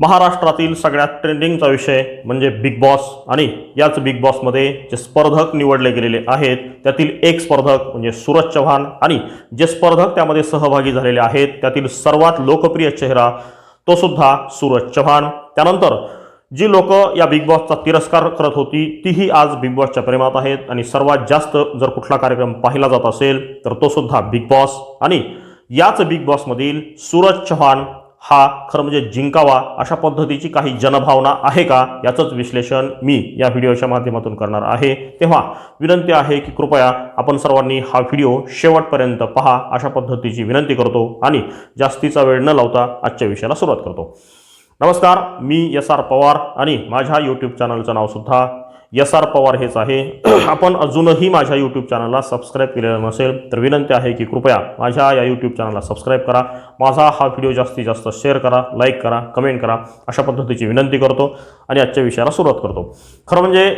महाराष्ट्रातील सगळ्यात ट्रेंडिंगचा विषय म्हणजे बिग बॉस आणि याच बिग बॉसमध्ये जे स्पर्धक निवडले गेलेले आहेत त्यातील एक स्पर्धक म्हणजे सूरज चव्हाण आणि जे स्पर्धक त्यामध्ये सहभागी झालेले आहेत त्यातील सर्वात लोकप्रिय चेहरा तो सुद्धा सूरज चव्हाण. त्यानंतर जी लोक या बिग बॉसचा तिरस्कार करत होती तीही आज बिग बॉसच्या प्रेमात आहेत आणि सर्वात जास्त जर कुठला कार्यक्रम पाहिला जात असेल तर तो सुद्धा बिग बॉस आणि याच बिग बॉसमधील सूरज चव्हाण हा खरं म्हणजे जिंकावा अशा पद्धतीची काही जनभावना आहे का? याचंच विश्लेषण मी या व्हिडिओच्या माध्यमातून करणार आहे. तेव्हा विनंती आहे की कृपया आपण सर्वांनी हा व्हिडिओ शेवटपर्यंत पहा अशा पद्धतीची विनंती करतो आणि जास्तीचा वेळ न लावता आजच्या विषयाला सुरुवात करतो. नमस्कार मी एस आर पवार आणि माझ्या यूट्यूब चॅनलचं नावसुद्धा एस आर पवार हेच आहे. आपण अजूनही माझ्या यूट्यूब चॅनलला सबस्क्राईब केलेलं नसेल तर विनंती आहे की कृपया माझ्या या यूट्यूब चॅनलला सबस्क्राईब करा. माझा हा व्हिडिओ जास्तीत जास्त शेअर करा लाईक करा कमेंट करा अशा पद्धतीची विनंती करतो आणि आजच्या विषयाला सुरुवात करतो. खरं म्हणजे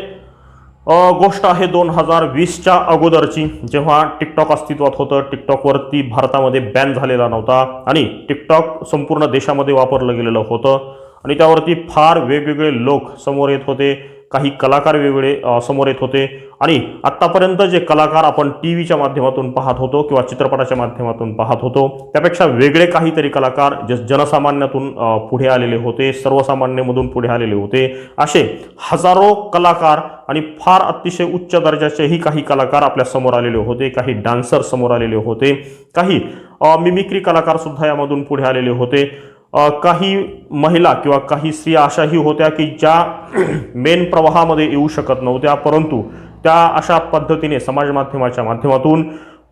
गोष्ट आहे दोन हजार वीसच्या अगोदरची जेव्हा टिकटॉक अस्तित्वात होतं टिकटॉकवरती भारतामध्ये बॅन झालेला नव्हता आणि टिकटॉक संपूर्ण देशामध्ये वापरलं गेलेलं होतं. आणि त्यावरती फार वेगवेगळे लोक समोर येत होते. काही कलाकार वेगवेगळे समोर येत होते. आणि आत्तापर्यंत जे कलाकार आपण टी व्हीच्या माध्यमातून पाहत होतो किंवा चित्रपटाच्या माध्यमातून पाहत होतो त्यापेक्षा वेगळे काहीतरी कलाकार जे जनसामान्यातून पुढे आलेले होते सर्वसामान्यमधून पुढे आलेले होते. असे हजारो कलाकार आणि फार अतिशय उच्च दर्जाचेही काही कलाकार आपल्यासमोर आलेले होते काही डान्सर समोर आलेले होते काही मिमिक्री कलाकार सुद्धा यामधून पुढे आलेले होते. काही महिला किंवा काही स्त्रिया अशाही होत्या की ज्या मेन प्रवाहामध्ये येऊ शकत नव्हत्या परंतु त्या अशा पद्धतीने समाज माध्यमाच्या माध्यमातून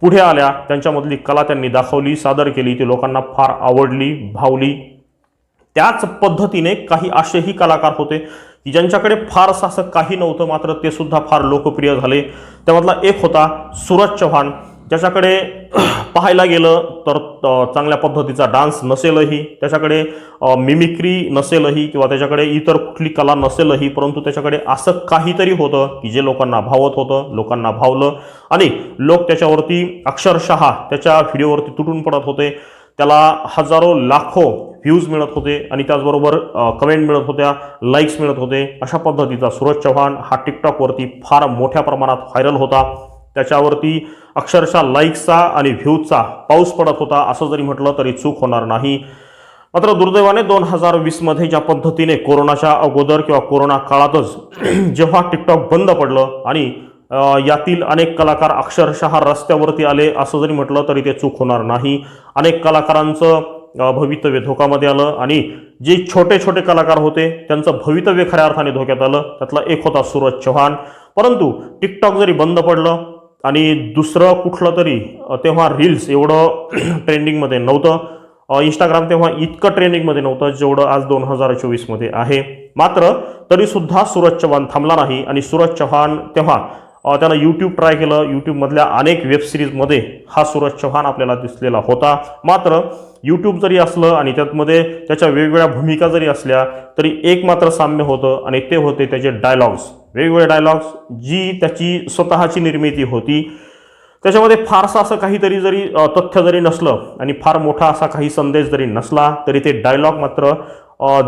पुढे आल्या. त्यांच्यामधली कला त्यांनी दाखवली सादर केली ती लोकांना फार आवडली भावली. त्याच पद्धतीने काही असेही कलाकार होते की ज्यांच्याकडे फारसं असं काही नव्हतं मात्र ते सुद्धा फार लोकप्रिय झाले. त्यामधला एक होता सूरज चव्हाण. ज्याच्याकडे पाहायला गेलं तर चांगल्या पद्धतीचा डान्स नसेलही त्याच्याकडे मिमिक्री नसेलही किंवा त्याच्याकडे इतर कुठली कला नसेलही परंतु त्याच्याकडे असं काहीतरी होतं की जे लोकांना भावत होतं लोकांना भावलं आणि लोक त्याच्यावरती अक्षरशः त्याच्या व्हिडिओवरती तुटून पडत होते. त्याला हजारो लाखो व्ह्यूज मिळत होते आणि त्याचबरोबर कमेंट मिळत होत्या लाईक्स मिळत होते. अशा पद्धतीचा सूरज चव्हाण हा टिकटॉकवरती फार मोठ्या प्रमाणात व्हायरल होता. त्याच्यावरती अक्षरशः लाईक्सचा आणि व्ह्यूजचा पाऊस पडत होता असं जरी म्हटलं तरी चूक होणार नाही. मात्र दुर्दैवाने दोन हजार वीसमध्ये ज्या पद्धतीने कोरोनाच्या अगोदर किंवा कोरोना काळातच जेव्हा टिकटॉक बंद पडलं आणि यातील अनेक कलाकार अक्षरशः रस्त्यावरती आले असं जरी म्हटलं तरी ते चूक होणार नाही. अनेक कलाकारांचं भवितव्य धोकामध्ये आलं आणि जे छोटे छोटे कलाकार होते त्यांचं भवितव्य खऱ्या अर्थाने धोक्यात आलं. त्यातला एक होता सूरज चव्हाण. परंतु टिकटॉक जरी बंद पडलं आणि दुसरं कुठलं तरी तेव्हा रील्स एवढं ट्रेंडिंगमध्ये नव्हतं. इंस्टाग्राम तेव्हा इतकं ट्रेंडिंगमध्ये नव्हतं जेवढं आज दोन हजार चोवीसमध्ये आहे. मात्र तरीसुद्धा सूरज चव्हाण थांबला नाही आणि सूरज चव्हाण तेव्हा त्यानं यूट्यूब ट्राय केलं. यूट्यूबमधल्या अनेक वेबसिरीजमध्ये हा सूरज चव्हाण आपल्याला दिसलेला होता. मात्र यूट्यूब जरी असलं आणि त्यातमध्ये त्याच्या वेगवेगळ्या भूमिका जरी असल्या तरी एक मात्र साम्य होतं आणि ते होते त्याचे डायलॉग्स वेगवेगळे डायलॉग्स जी त्याची स्वतःची निर्मिती होती. त्याच्यामध्ये फारसं असं काहीतरी जरी तथ्य जरी नसलं आणि फार मोठा असा काही संदेश जरी नसला तरी ते डायलॉग मात्र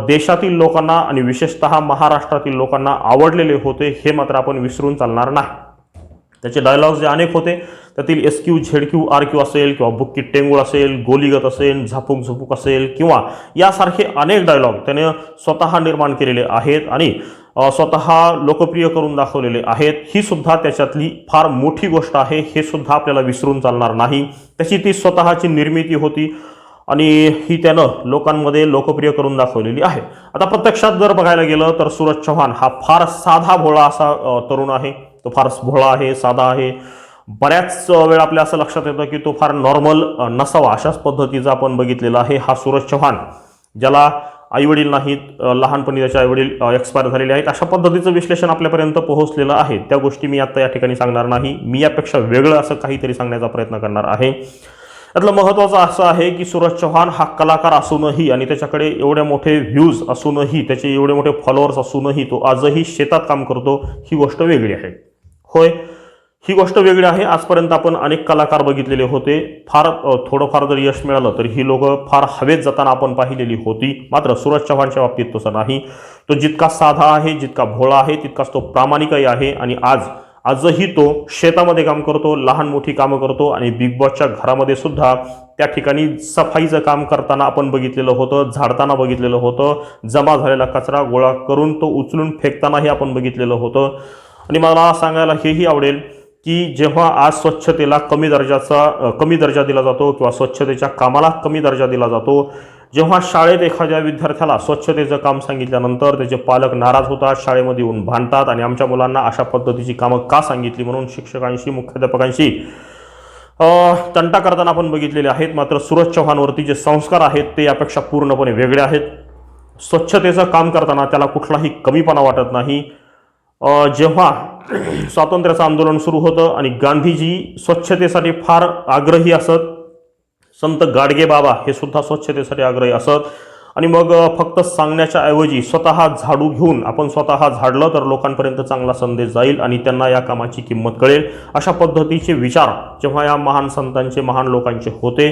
देशातील लोकांना आणि विशेषतः महाराष्ट्रातील लोकांना आवडलेले होते हे मात्र आपण विसरून चालणार नाही. त्याचे डायलॉग्स जे अनेक होते त्यातील S Q Z Q R Q असेल किंवा बुक्की टेंगूळ असेल गोलीगत असेल झापूक झुपूक असेल किंवा यासारखे अनेक डायलॉग त्याने स्वतः निर्माण केलेले आहेत. आणि स्वतः लोकप्रिय करून दाखवलेले आहेत. ही सुद्धा त्याच्यातली फार मोठी गोष्ट आहे. हे सुद्धा आपल्याला विसरून चालणार नाही. त्याची ती स्वतःची निर्मिती होती आणि ही त्यानं लोकांमध्ये लोकप्रिय करून दाखवलेली आहे. आता प्रत्यक्षात जर बघायला गेलं तर सूरज चव्हाण हा फार साधा भोळा असा तरुण आहे. तो फार भोळा आहे साधा आहे. बऱ्याच वेळा आपल्या असं लक्षात येतं की तो फार नॉर्मल नसावा अशाच पद्धतीचा आपण बघितलेला आहे हा सूरज चव्हाण ज्याला आईवडील नाहीत लहानपणी त्याचे आईवडील एक्सपायर झालेले आहेत. अशा पद्धतीचं विश्लेषण आपल्यापर्यंत पोहोचलेलं आहे. त्या गोष्टी मी आता या ठिकाणी सांगणार नाही. मी यापेक्षा वेगळं असं काहीतरी सांगण्याचा प्रयत्न करणार आहे. त्यातलं महत्त्वाचं असं आहे की सूरज चव्हाण हा कलाकार असूनही आणि त्याच्याकडे एवढे मोठे व्ह्यूज असूनही त्याचे एवढे मोठे फॉलोअर्स असूनही तो आजही शेतात काम करतो ही गोष्ट वेगळी आहे. होय? ही गोष्ट वेगळी आहे. आजपर्यंत आपण अनेक कलाकार बघितलेले होते. फार थोडंफार जर यश मिळालं तर ही लोक फार हवेत जाताना आपण पाहिलेली होती. मात्र सूरज चव्हाणच्या बाबतीत तसं नाही. तो जितका साधा आहे जितका भोळा आहे तितकाच तो प्रामाणिकही आहे. आणि आज आजही तो शेतामध्ये काम करतो लहान मोठी कामं करतो आणि बिग बॉसच्या घरामध्ये सुद्धा त्या ठिकाणी सफाईचं काम करताना आपण बघितलेलं होतं झाडताना बघितलेलं होतं. जमा झालेला कचरा गोळा करून तो उचलून फेकतानाही आपण बघितलेलं होतं. आणि मला सांगायला हेही आवडेल की जेव्हा आज स्वच्छतेला कमी दर्जाचा कमी दर्जा दिला जातो किंवा स्वच्छतेच्या कामाला कमी दर्जा दिला जातो जेव्हा शाळेत एखाद्या विद्यार्थ्याला स्वच्छतेचं काम सांगितल्यानंतर त्याचे पालक नाराज होतात शाळेमध्ये येऊन भांडतात आणि आमच्या मुलांना अशा पद्धतीची कामं का सांगितली म्हणून शिक्षकांशी मुख्याध्यापकांशी तंटा करताना आपण बघितलेले आहेत. मात्र सूरज चव्हाणवरती जे संस्कार आहेत ते यापेक्षा पूर्णपणे वेगळे आहेत. स्वच्छतेचं काम करताना त्याला कुठलाही कमीपणा वाटत नाही. जेव्हा स्वातंत्र्याचं आंदोलन सुरू होतं आणि गांधीजी स्वच्छतेसाठी फार आग्रही असत संत गाडगे बाबा हे सुद्धा स्वच्छतेसाठी आग्रही असत. आणि मग फक्त सांगण्याच्या ऐवजी स्वतः झाडू घेऊन आपण स्वतः झाडलं तर लोकांपर्यंत चांगला संदेश जाईल आणि त्यांना या कामाची किंमत कळेल. अशा पद्धतीचे विचार जेव्हा या महान संतांचे महान लोकांचे होते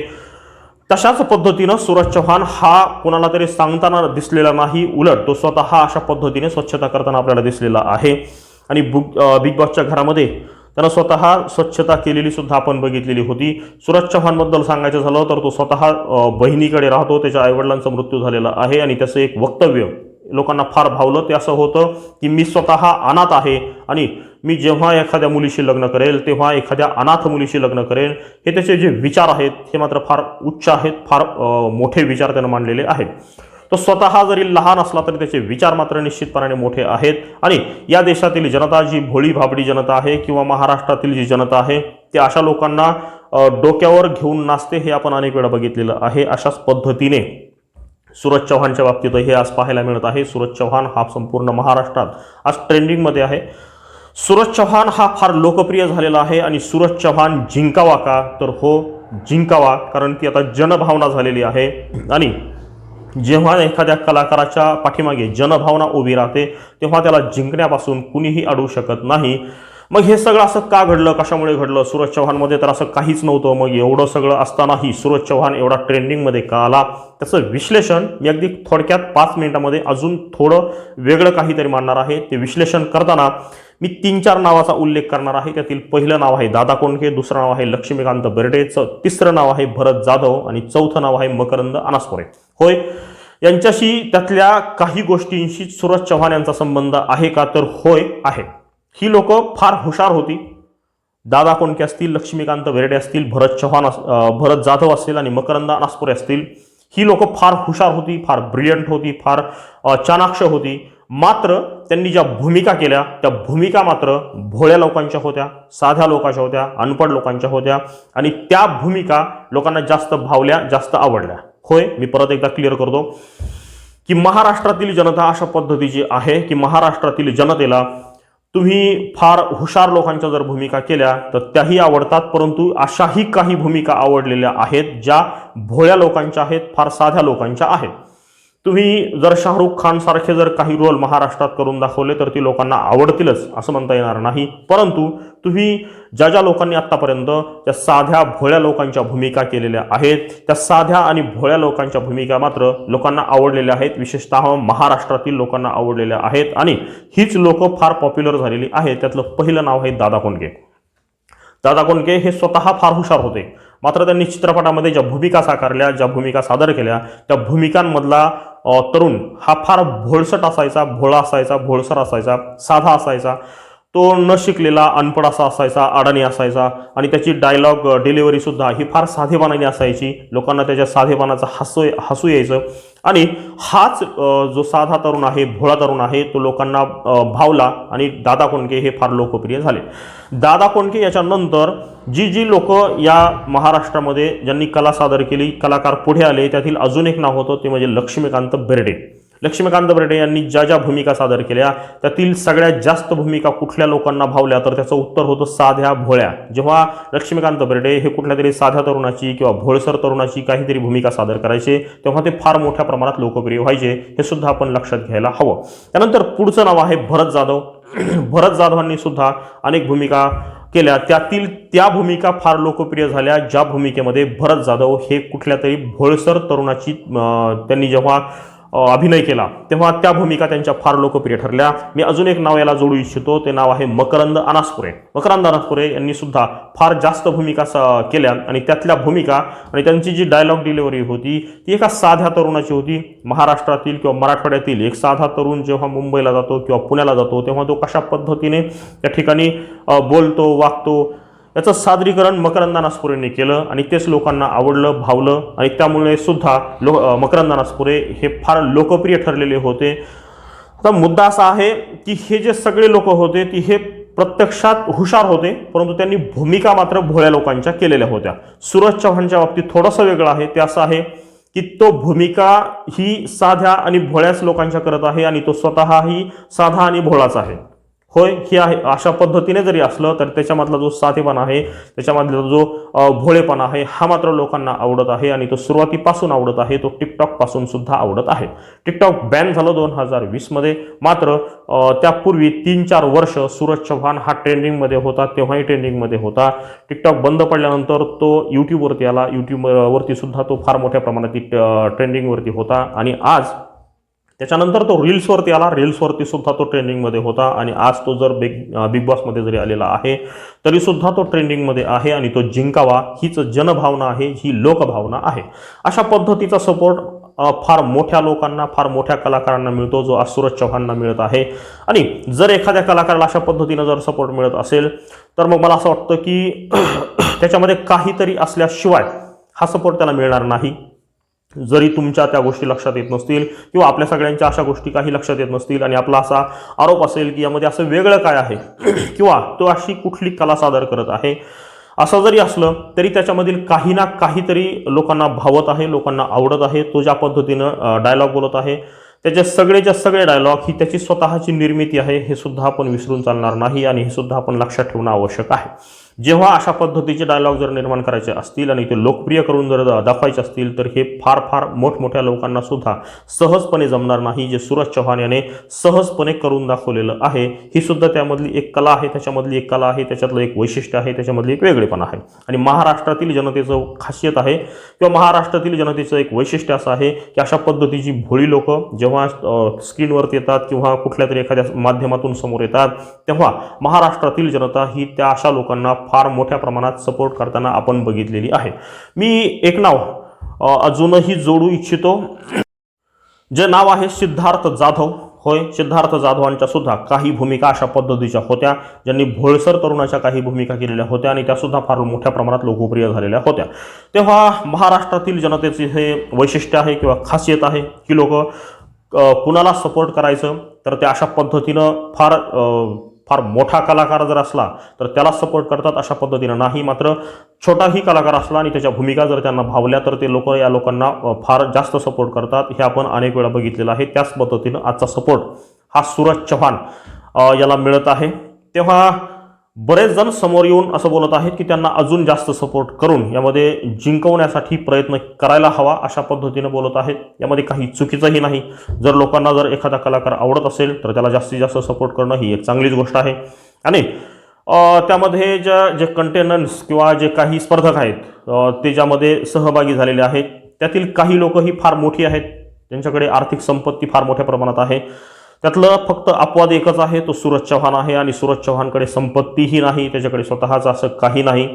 तशाच पद्धतीनं सूरज चव्हाण हा कोणाला तरी सांगताना दिसलेला नाही. उलट तो स्वतः अशा पद्धतीने स्वच्छता करताना आपल्याला दिसलेला आहे. आणि बुग बिग बॉसच्या घरामध्ये त्यानं स्वतः स्वच्छता केलेली सुद्धा आपण बघितलेली होती. सूरज चव्हाणबद्दल सांगायचं झालं तर तो स्वतः बहिणीकडे राहतो. त्याच्या आईवडिलांचा मृत्यू झालेला आहे आणि त्याचं एक वक्तव्य लोकांना फार भावलं ते असं होतं की मी स्वतः अनाथ आहे आणि मी जेव्हा एखाद्या मुलीशी लग्न करेल तेव्हा एखाद्या अनाथ मुलीशी लग्न करेल हे त्याचे जे विचार आहेत हे मात्र फार उच्च आहेत फार मोठे विचार त्यानं मांडलेले आहेत. तो स्वतः जरी लहान असला तरी त्याचे विचार मात्र निश्चितपणाने मोठे आहेत आणि या देशातील जनता जी भोळी भाबडी जनता आहे किंवा महाराष्ट्रातील जी जनता आहे ते अशा लोकांना डोक्यावर घेऊन नाचते हे आपण अनेक वेळा बघितलेलं आहे अशाच पद्धतीने. सूरज चव्हाणच्या बाबतीत हे आज पाहायला मिळत आहे. सूरज चव्हाण हा संपूर्ण महाराष्ट्रात आज ट्रेंडिंगमध्ये आहे. सूरज चव्हाण हा फार लोकप्रिय झालेला आहे आणि सूरज चव्हाण जिंकावा का? तर हो जिंकावा कारण ती आता जनभावना झालेली आहे. आणि जेव्हा एखाद्या कलाकाराच्या पाठीमागे जनभावना उभी राहते तेव्हा त्याला जिंकण्यापासून कुणीही अडवू शकत नाही. मग हे सगळं असं का घडलं? कशामुळे घडलं? सूरज चव्हाणमध्ये तर असं काहीच नव्हतं. मग एवढं सगळं असतानाही सूरज चव्हाण एवढा ट्रेंडिंगमध्ये का आला? त्याचं विश्लेषण मी अगदी थोडक्यात पाच मिनिटामध्ये अजून थोडं वेगळं काहीतरी मांडणार आहे. ते विश्लेषण करताना मी तीन चार नावाचा उल्लेख करणार आहे. त्यातील पहिलं नाव आहे दादा कोंडके दुसरं नाव आहे लक्ष्मीकांत बर्डेचं तिसरं नाव आहे भरत जाधव आणि चौथं नाव आहे मकरंद अनासपुरे. होय यांच्याशी त्यातल्या काही गोष्टींशी सूरज चव्हाण यांचा संबंध आहे का? तर होय आहे. ही लोक फार हुशार होती. दादा कोंडके असतील लक्ष्मीकांत बेर्डे असतील भरत चव्हाण अस- भरत जाधव असतील आणि मकरंद अनासपुरे असतील ही लोक फार हुशार होती फार ब्रिलियंट होती फार चाणाक्ष होती. मात्र त्यांनी ज्या भूमिका केल्या त्या भूमिका मात्र भोळ्या लोकांच्या होत्या साध्या लोकांच्या होत्या अनपढ लोकांच्या होत्या आणि त्या भूमिका लोकांना जास्त भावल्या जास्त आवडल्या. होय मी परत एकदा क्लिअर करतो की महाराष्ट्रातील जनता अशा पद्धतीची आहे की महाराष्ट्रातील जनतेला तुम्ही फार हुशार लोकांच्या जर भूमिका केल्या तर त्याही आवडतात परंतु अशाही काही भूमिका आवडलेल्या आहेत ज्या भोळ्या लोकांच्या आहेत फार साध्या लोकांच्या आहेत. तुम्ही जर शाहरुख खानसारखे जर काही रोल महाराष्ट्रात करून दाखवले तर ती लोकांना आवडतीलच असं म्हणता येणार नाही. परंतु तुम्ही ज्या ज्या लोकांनी आत्तापर्यंत त्या साध्या भोळ्या लोकांच्या भूमिका केलेल्या आहेत त्या साध्या आणि भोळ्या लोकांच्या भूमिका मात्र लोकांना आवडलेल्या आहेत. विशेषतः महाराष्ट्रातील लोकांना आवडलेल्या आहेत आणि हीच लोकं फार पॉप्युलर झालेली आहेत. त्यातलं पहिलं नाव आहे दादा कोंडके. दादा कोंडके हे स्वतः फार हुशार होते. मात्र त्यांनी चित्रपटामध्ये ज्या भूमिका साकारल्या ज्या भूमिका सादर केल्या त्या भूमिकांमधला तरुण हा फार भोळसट असायचा भोळा असायचा भोळसर असायचा साधा असायचा. तो न शिकलेला अनपड असा असायचा अडाणी असायचा आणि त्याची डायलॉग डिलिव्हरीसुद्धा ही फार साधेपणाने असायची. लोकांना त्याच्या साधेपणाचं हसू हसू यायचं. आणि हाच जो साधा तरुण आहे भोळा तरुण आहे तो लोकांना भावला आणि दादा कोंडके हे फार लोकप्रिय झाले. दादा कोंडके याच्यानंतर जी जी लोक या महाराष्ट्रामध्ये ज्यांनी कला सादर केली कलाकार पुढे आले त्यातील अजून एक नाव होतं ते म्हणजे लक्ष्मीकांत बेर्डे. लक्ष्मीकांत बेर्डे यांनी ज्या ज्या भूमिका सादर केल्या त्यातील सगळ्यात जास्त भूमिका कुठल्या लोकांना भावल्या? तर त्याचं उत्तर होतं साध्या भोळ्या. जेव्हा लक्ष्मीकांत बेर्डे हे कुठल्या तरी साध्या तरुणाची किंवा भोळसर तरुणाची काहीतरी भूमिका सादर करायचे तेव्हा ते फार मोठ्या प्रमाणात लोकप्रिय व्हायचे हे सुद्धा आपण लक्षात घ्यायला हवं. त्यानंतर पुढचं नाव आहे भरत जाधव. भरत जाधवांनी सुद्धा अनेक भूमिका केल्या. त्यातील त्या भूमिका फार लोकप्रिय झाल्या ज्या भूमिकेमध्ये भरत जाधव हे कुठल्या तरी भोळसर तरुणाची त्यांनी जेव्हा अभिनय केला. तेव्हा त्या भूमिका त्यांच्या फार लोकप्रिय ठरल्या. मी अजून एक नाव याला जोडू इच्छितो. ते नाव आहे मकरंद अनासपुरे. मकरंद अनासपुरे यांनी सुद्धा फार जास्त भूमिका स- केल्या आणि त्यातल्या भूमिका आणि त्यांची जी डायलॉग डिलिव्हरी होती ती एका साध्या तरुणाची होती. महाराष्ट्रातील किंवा मराठवाड्यातील एक साधा तरुण जेव्हा मुंबईला जातो किंवा पुण्याला जातो तेव्हा तो कशा पद्धतीने त्या ठिकाणी बोलतो वागतो याचं सादरीकरण मकरंद नासपुरेंनी केलं आणि तेच लोकांना आवडलं भावलं आणि त्यामुळे सुद्धा लो अ, मकरंद हे फार लोकप्रिय ठरलेले होते. आता मुद्दा असा आहे की हे जे सगळे लोक होते ती हे प्रत्यक्षात हुशार होते परंतु त्यांनी भूमिका मात्र भोळ्या लोकांच्या केलेल्या होत्या. सूरज चव्हाणच्या बाबतीत थोडंसं वेगळं आहे. ते असं आहे की तो भूमिका ही साध्या आणि भोळ्याच लोकांच्या करत आहे आणि तो स्वतःही साधा आणि भोळाच आहे. होय हे आहे. अशा पद्धतीने जरी असलं तर त्याच्यामधला जो साधेपणा आहे त्याच्यामधला जो भोळेपणा आहे हा मात्र लोकांना आवडत आहे आणि तो सुरुवातीपासून आवडत आहे. तो टिकटॉकपासून सुद्धा आवडत आहे. टिकटॉक बॅन झालं दोन हजार वीसमध्ये मात्र त्यापूर्वी तीन चार वर्ष सूरज चव्हाण हा ट्रेंडिंगमध्ये होता तेव्हाही ट्रेंडिंगमध्ये होता. टिकटॉक बंद पडल्यानंतर तो यूट्यूबवरती आला. यूट्यूबवरती सुद्धा तो फार मोठ्या प्रमाणात ट्रेंडिंगवरती होता. आणि आज त्याच्यानंतर तो रील्सवरती आला. रील्सवरती सुद्धा तो ट्रेंडिंगमध्ये होता आणि आज तो जर बिग बिग बॉसमध्ये जरी आलेला आहे तरीसुद्धा तो ट्रेंडिंगमध्ये आहे आणि तो जिंकावा हीच जनभावना आहे ही लोकभावना आहे. अशा पद्धतीचा सपोर्ट फार मोठ्या लोकांना फार मोठ्या कलाकारांना मिळतो जो आज सूरज चव्हाणना मिळत आहे. आणि जर एखाद्या कलाकाराला अशा पद्धतीनं जर सपोर्ट मिळत असेल तर मग मला असं वाटतं की त्याच्यामध्ये काहीतरी असल्याशिवाय हा सपोर्ट त्याला मिळणार नाही. जरी तुमच्या त्या गोष्टी लक्षात येत नसतील किंवा आपल्या सगळ्यांच्या अशा गोष्टी काही लक्षात येत नसतील आणि आपला असा आरोप असेल की यामध्ये असं वेगळं काय आहे किंवा तो अशी कुठली कला सादर करत आहे असं जरी असलं तरी त्याच्यामधील काही ना काहीतरी लोकांना भावत आहे लोकांना आवडत आहे तो ज्या पद्धतीनं डायलॉग बोलत आहे त्याचे सगळेच्या सगळे डायलॉग ही त्याची स्वतःची निर्मिती आहे हे सुद्धा आपण विसरून चालणार नाही आणि हे सुद्धा आपण लक्षात ठेवणं आवश्यक आहे. जेव्हा अशा पद्धतीचे डायलॉग जर निर्माण करायचे असतील आणि ते लोकप्रिय करून जर दाखवायचे असतील तर हे फार फार मोठमोठ्या लोकांना सुद्धा सहजपणे जमणार नाही. जे सूरज चव्हाण याने सहजपणे करून दाखवलेलं आहे ही सुद्धा त्यामधली एक कला आहे त्याच्यामधली एक कला आहे त्याच्यातलं एक वैशिष्ट्य आहे त्याच्यामधली एक वेगळेपण आहे. आणि महाराष्ट्रातील जनतेचं खासियत आहे किंवा महाराष्ट्रातील जनतेचं एक वैशिष्ट्य असं आहे की अशा पद्धतीची भोळी लोक जेव्हा स्क्रीनवरती येतात किंवा कुठल्या तरी एखाद्या माध्यमातून समोर येतात तेव्हा महाराष्ट्रातील जनता ही त्या अशा लोकांना फार मोठ्या प्रमाणात सपोर्ट करताना आपण बघितलेली आहे. मी एक नाव अजूनही जोडू इच्छितो. जे नाव आहे सिद्धार्थ जाधव. होय सिद्धार्थ जाधवांच्या सुद्धा काही भूमिका अशा पद्धतीच्या होत्या ज्यांनी भोळसर तरुणाच्या काही भूमिका केलेल्या होत्या आणि त्या सुद्धा फार मोठ्या प्रमाणात लोकप्रिय झालेल्या होत्या. तेव्हा महाराष्ट्रातील जनतेचे हे वैशिष्ट्य आहे किंवा खासियत आहे की लोक कुणाला सपोर्ट करायचं तर ते अशा पद्धतीनं फार फार मोठा कलाकार जर असला तर त्याला सपोर्ट करतात अशा पद्धतीनं. नाही मात्र छोटाही कलाकार असला आणि त्याच्या भूमिका जर त्यांना भावल्या तर ते लोक या लोकांना फार जास्त सपोर्ट करतात. हे आपण अनेक वेळा बघितलेलं आहे. त्याच पद्धतीनं आजचा सपोर्ट हा सूरज चव्हाण याला मिळत आहे. तेव्हा बरेच जण समोर येऊन असं बोलत आहेत की त्यांना अजून जास्त सपोर्ट करून यामध्ये जिंकवण्यासाठी प्रयत्न करायला हवा अशा पद्धतीनं बोलत आहेत. यामध्ये काही चुकीचंही नाही. जर लोकांना जर एखादा कलाकार आवडत असेल तर त्याला जास्तीत जास्त सपोर्ट करणं ही एक चांगलीच गोष्ट आहे. आणि त्यामध्ये ज्या जे कंटेनंट्स किंवा जे काही स्पर्धक आहेत ते ज्यामध्ये सहभागी झालेले आहेत त्यातील काही लोक ही फार मोठी आहेत. त्यांच्याकडे आर्थिक संपत्ती फार मोठ्या प्रमाणात आहे. त्यातलं फक्त अपवाद एकच आहे तो सूरज चव्हाण आहे आणि सूरज चव्हाणकडे संपत्तीही नाही त्याच्याकडे स्वतःचं असं काही नाही.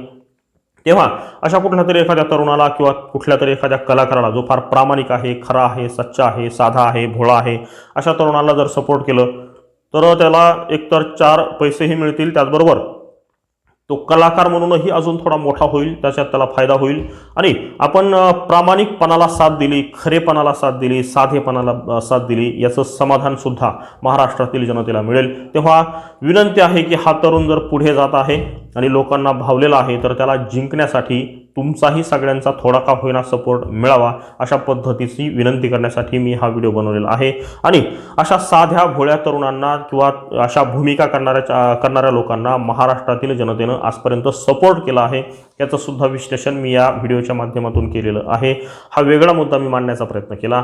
तेव्हा अशा कुठल्या तरी एखाद्या तरुणाला किंवा कुठल्या तरी एखाद्या कलाकाराला जो फार प्रामाणिक आहे खरा आहे सच्चा आहे साधा आहे भोळा आहे अशा तरुणाला जर सपोर्ट केलं तर त्याला एकतर चार पैसेही मिळतील त्याचबरोबर तो कलाकार म्हणूनही अजून थोडा मोठा होईल त्याच्यात त्याला फायदा होईल. आणि आपण प्रामाणिकपणाला साथ दिली खरेपणाला साथ दिली साधेपणाला साथ दिली याचं समाधानसुद्धा महाराष्ट्रातील जनतेला मिळेल. तेव्हा विनंती आहे की हा तरुण जर पुढे जात आहे आणि लोकांना भावलेला आहे तर त्याला जिंकण्यासाठी तुमचाही सगळ्यांचा थोडा का होईना सपोर्ट मिळावा अशा पद्धतीची विनंती करण्यासाठी मी हा व्हिडिओ बनवलेला आहे. आणि अशा साध्या भोळ्या तरुणांना किंवा अशा भूमिका करणाऱ्या करणाऱ्या लोकांना महाराष्ट्रातील जनतेनं आजपर्यंत सपोर्ट केला आहे. याचं सुद्धा विश्लेषण मी या व्हिडिओच्या माध्यमातून केलेलं आहे. हा वेगळा मुद्दा मी मांडण्याचा प्रयत्न केला.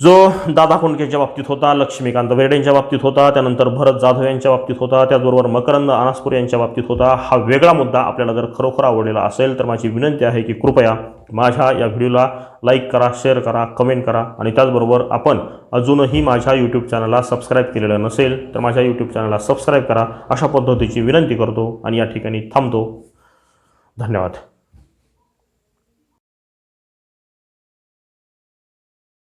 जो दादा कोंडकेच्या बाबतीत होता लक्ष्मीकांत बेर्डेंच्या बाबतीत होता त्यानंतर भरत जाधव यांच्या बाबतीत होता त्याचबरोबर मकरंद अनासपूर यांच्या बाबतीत होता हा वेगळा मुद्दा आपल्याला जर खरोखर आवडलेला असेल तर माझी विनंती आहे की कृपया माझ्या या व्हिडिओला लाईक करा शेअर करा कमेंट करा आणि त्याचबरोबर आपण अजूनही माझ्या यूट्यूब चॅनलला सबस्क्राईब केलेलं नसेल तर माझ्या यूट्यूब चॅनलला सबस्क्राईब करा. अशा पद्धतीची विनंती करतो आणि या ठिकाणी थांबतो. धन्यवाद